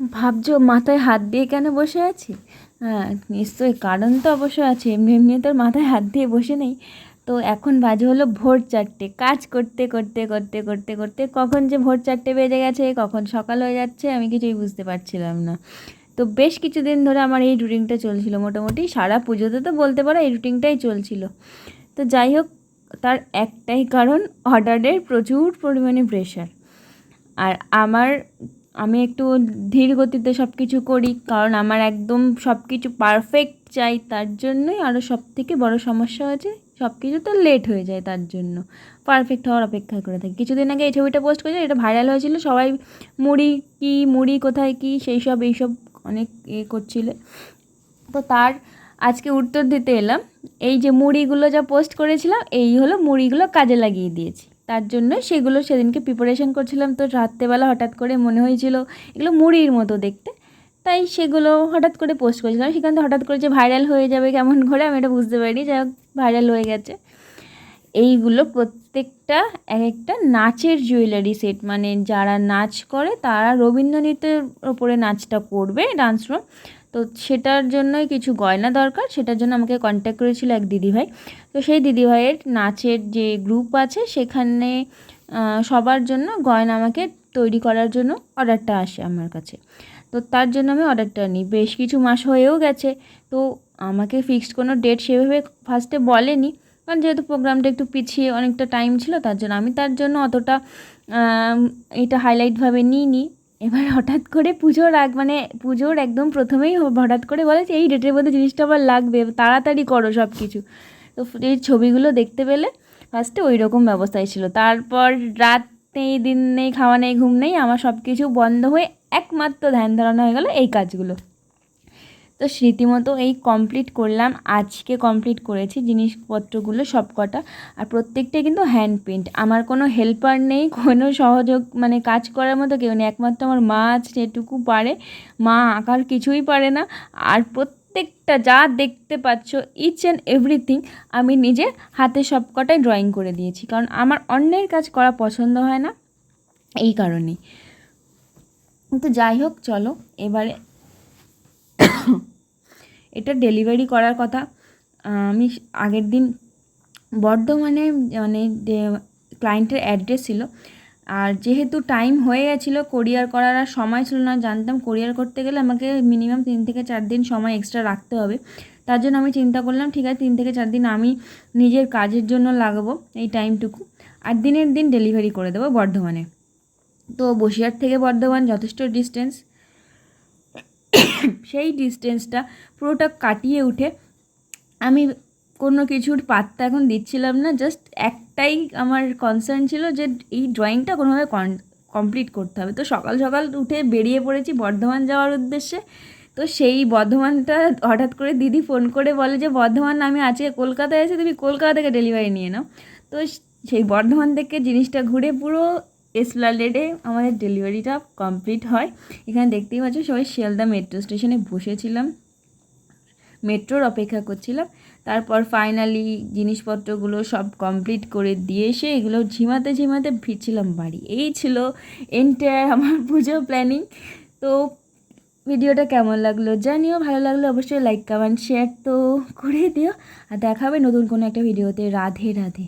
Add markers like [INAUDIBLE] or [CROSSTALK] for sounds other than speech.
ভাবছ মাথায় হাত দিয়ে কেন বসে আছি? হ্যাঁ নিশ্চয়ই কারণ তো অবশ্যই আছে। এমনি এমনি তো আর মাথায় হাত দিয়ে বসে নেই। তো এখন বাজে হলো ভোর চারটে। কাজ করতে করতে করতে করতে করতে কখন যে ভোর চারটে বেজে গেছে, কখন সকাল হয়ে যাচ্ছে, আমি কিছুই বুঝতে পারছিলাম না। তো বেশ কিছুদিন ধরে আমার এই রুটিনটা চলছিল। মোটামুটি সারা পুজোতে তো বলতে পারো এই রুটিনটাই চলছিল। তো যাই হোক, তার একটাই কারণ অর্ডারের প্রচুর পরিমাণে প্রেশার আর আমার আমি একটু ধীর গতিতে সব কিছু করি, কারণ আমার একদম সব কিছু পারফেক্ট চাই তার জন্যই আরও সব থেকে বড়ো সমস্যা হয়েছে সব কিছু তো লেট হয়ে যায় তার জন্য। পারফেক্ট হওয়ার অপেক্ষা করে থাকি। কিছুদিন আগে এই ছবিটা পোস্ট করেছে, এটা ভাইরাল হয়েছিল, সবাই মুড়ি কী, মুড়ি কোথায় কী সেই সব এইসব অনেক এ করছিলে। তো তার আজকে উত্তর দিতে এলাম, এই যে মুড়িগুলো যা পোস্ট করেছিলাম, এই হলো মুড়িগুলো কাজে লাগিয়ে দিয়েছি। তার জন্য সেগুলো সেদিনকে প্রিপারেশন করছিলাম। তো রাত্রেবেলা হঠাৎ করে মনে হয়েছিল এগুলো মুড়ির মতো দেখতে। তাই সেগুলো হঠাৎ করে পোস্ট করেছিলাম সেখান থেকে হঠাৎ করে যে ভাইরাল হয়ে যাবে কেমন করে আমি এটা বুঝতে পারিনি। যাই হোক ভাইরাল হয়ে গেছে। এইগুলো প্রত্যেকটা এক একটা নাচের জুয়েলারি সেট মানে যারা নাচ করে তারা রবীন্দ্রনৃত্যের ওপরে নাচটা করবে ডান্স রুম তো সেটার জন্যই কিছু গয়না দরকার, সেটার জন্য আমাকে কন্ট্যাক্ট করেছিল এক দিদিভাই। তো সেই দিদিভাইয়ের নাচের যে গ্রুপ আছে, সেখানে সবার জন্য গয়না আমাকে তৈরি করার জন্য অর্ডারটা আসে আমার কাছে। তো তার জন্য আমি অর্ডারটা নিই বেশ কিছু মাস হয়েও গেছে, তো আমাকে ফিক্সড কোনো ডেট সেভাবে ফার্স্টে বলেনি। কারণ যেহেতু প্রোগ্রামটা একটু পিছিয়ে অনেকটা টাইম ছিল, তার জন্য আমি তার জন্য অতটা এটা হাইলাইটভাবে নিই নিইনি। এবার হঠাৎ করে পুজোর আগ মানে পুজোর একদম প্রথমেই হঠাৎ করে বলে যে এই ডেটের মধ্যে জিনিসটা আবার লাগবে, তাড়াতাড়ি করো সব কিছু তো এই ছবিগুলো দেখতে পেলে ফার্স্টে ওই রকম ব্যবস্থায় ছিল। তারপর রাত নেই, দিন নেই, খাওয়া নেই, ঘুম নেই, আমার সব কিছু বন্ধ হয়ে একমাত্র ধ্যান ধারণা হয়ে গেলো এই কাজগুলো। তো স্মৃতিমতো এই কমপ্লিট করলাম। আজকে কমপ্লিট করেছি জিনিসপত্রগুলো সব কটা আর প্রত্যেকটাই কিন্তু হ্যান্ড পেন্ট আমার কোনো হেল্পার নেই, কোনো সহযোগ মানে কাজ করার মতো কেউ নেই। একমাত্র আমার মা আছে, যেটুকু পারে। মা আঁকার কিছুই পারে না। আর প্রত্যেকটা যা দেখতে পাচ্ছ ইচ অ্যান্ড এভরিথিং আমি নিজে হাতে সব কটাই ড্রয়িং করে দিয়েছি। কারণ আমার অন্যের কাজ করা পছন্দ হয় না। এই কারণেই। তো যাই হোক, চলো, এবারে এটা ডেলিভারি করার কথা। আমি আগের দিন বর্ধমানে মানে ক্লায়েন্টের অ্যাড্রেস ছিল। আর যেহেতু টাইম হয়ে গেছিল কোরিয়ার করার আর সময় ছিল না, জানতাম কোরিয়ার করতে গেলে আমাকে মিনিমাম তিন থেকে চার দিন সময় এক্সট্রা রাখতে হবে। তার জন্য আমি চিন্তা করলাম, ঠিক আছে, তিন থেকে চার দিন আমি নিজের কাজের জন্য লাগাবো এই টাইমটুকু আর দিনের দিন ডেলিভারি করে দেবো বর্ধমানে। তো বসিরহাট থেকে বর্ধমান, যথেষ্ট ডিস্টেন্স সেই ডিস্টেন্সটা পুরোটা কাটিয়ে উঠে আমি কোনো কিছুর পাত্তা এখন দিচ্ছিলাম না জাস্ট একটাই আমার কনসার্ন ছিল যে এই ড্রয়িংটা কোনোভাবে কমপ্লিট করতে হবে। তো সকাল সকাল উঠে বেরিয়ে পড়েছি বর্ধমান যাওয়ার উদ্দেশ্যে। তো সেই বর্ধমানটা হঠাৎ করে দিদি ফোন করে বলে যে, বর্ধমান, আমি আজকে কলকাতায় এসে তুমি কলকাতা থেকে ডেলিভারি নিয়ে নাও। তো সেই বর্ধমান থেকে জিনিসটা ঘুরে পুরো এসপ্লানেডে আমাদের ডেলিভারিটা কমপ্লিট হয়। এখানে দেখতেই পাচ্ছ সবাই শিয়ালদা মেট্রো স্টেশনে বসেছিলাম। মেট্রোর অপেক্ষা করছিলাম। তারপর ফাইনালি জিনিসপত্রগুলো সব কমপ্লিট করে দিয়ে এসে এগুলো ঝিমাতে ঝিমাতে ফিরছিলাম বাড়ি। এই ছিল এন্টায়ার আমার [LAUGHS] পুজো প্ল্যানিং তো ভিডিওটা কেমন লাগল জানিও, ভালো লাগল অবশ্যই লাইক কমেন্ট শেয়ার তো করে দিও। আর দেখাবে নতুন কোনো একটা ভিডিওতে রাধে রাধে।